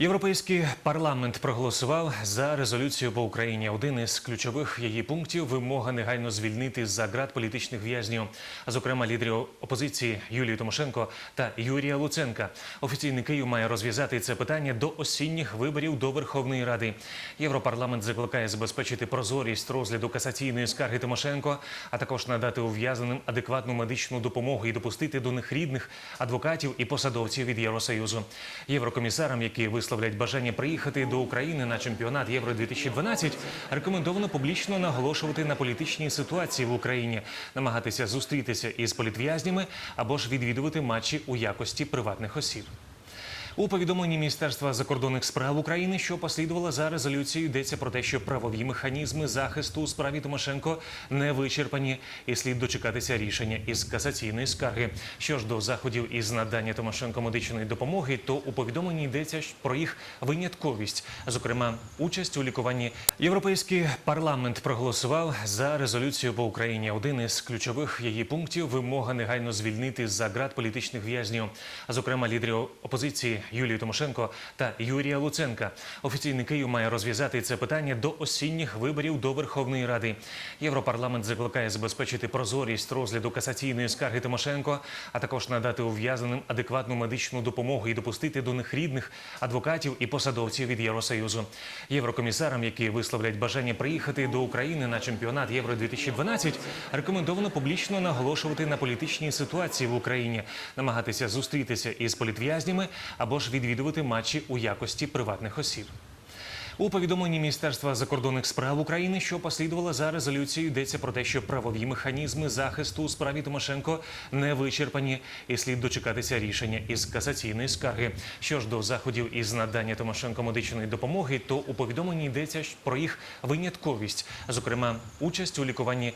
Європейський парламент проголосував за резолюцію по Україні. Один із ключових її пунктів вимога негайно звільнити за ґрат політичних в'язнів, а зокрема лідерів опозиції Юлію Тимошенко та Юрія Луценка. Офіційний Київ має розв'язати це питання до осінніх виборів до Верховної Ради. Європарламент закликає забезпечити прозорість розгляду касаційної скарги Тимошенко, а також надати ув'язненим адекватну медичну допомогу і допустити до них рідних адвокатів і посадовців від Євросоюзу. Єврокомісарам, які висловлять бажання приїхати до України на чемпіонат Євро 2012 рекомендовано публічно наголошувати на політичній ситуації в Україні, намагатися зустрітися із політв'язнями або ж відвідувати матчі у якості приватних осіб. У повідомленні Міністерства закордонних справ України, що послідувало за резолюцією, йдеться про те, що правові механізми захисту у справі Тимошенко не вичерпані, і слід дочекатися рішення із касаційної скарги. Що ж до заходів із надання Тимошенко медичної допомоги, то у повідомленні йдеться про їх винятковість, зокрема, участь у лікуванні. Європейський парламент проголосував за резолюцію по Україні. Один із ключових її пунктів вимога негайно звільнити за ґрат політичних в'язнів, зокрема лідерів опозиції Юлію Тимошенко та Юрія Луценка. Офіційний Київ має розв'язати це питання до осінніх виборів до Верховної Ради. Європарламент закликає забезпечити прозорість розгляду касаційної скарги Тимошенко, а також надати ув'язненим адекватну медичну допомогу і допустити до них рідних адвокатів і посадовців від Євросоюзу. Єврокомісарам, які висловлять бажання приїхати до України на чемпіонат Євро 2012 рекомендовано публічно наголошувати на політичній ситуації в Україні, намагатися зустрітися із політв'язнями або ж відвідувати матчі у якості приватних осіб. У повідомленні Міністерства закордонних справ України, що послідувало за резолюцією, йдеться про те, що правові механізми захисту у справі Тимошенко не вичерпані, і слід дочекатися рішення із касаційної скарги. Що ж до заходів із надання Тимошенко медичної допомоги, то у повідомленні йдеться про їх винятковість, зокрема, участь у лікуванні